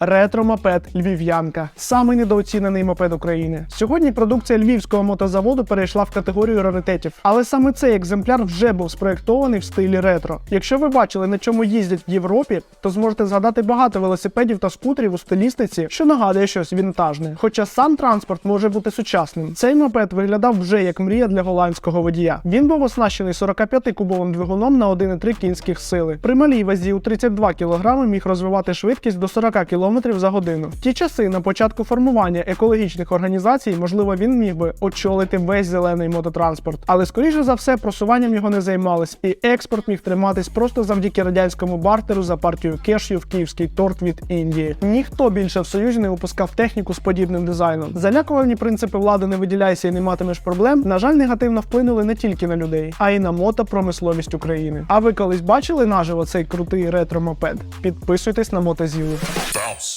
Ретро-мопед Львів'янка самий недооцінений мопед України. Сьогодні продукція львівського мотозаводу перейшла в категорію раритетів, але саме цей екземпляр вже був спроєктований в стилі ретро. Якщо ви бачили, на чому їздять в Європі, то зможете згадати багато велосипедів та скутерів у стилістиці, що нагадує щось вінтажне. Хоча сам транспорт може бути сучасним. Цей мопед виглядав вже як мрія для голландського водія. Він був оснащений 45-кубовим двигуном на 1,3 кінських сили. При малій вазі у 32 кг міг розвивати швидкість до 40 км за годину. В ті часи на початку формування екологічних організацій, можливо, він міг би очолити весь зелений мототранспорт. Але скоріше за все просуванням його не займались, і експорт міг триматись просто завдяки радянському бартеру за партію кешів в київський торт від Індії. Ніхто більше в Союзі не випускав техніку з подібним дизайном. Залякувальні принципи влади не виділяйся і не матимеш проблем. На жаль, негативно вплинули не тільки на людей, а й на мотопромисловість України. А ви колись бачили наживо цей крутий ретро-мопед? Підписуйтесь на мотозілу.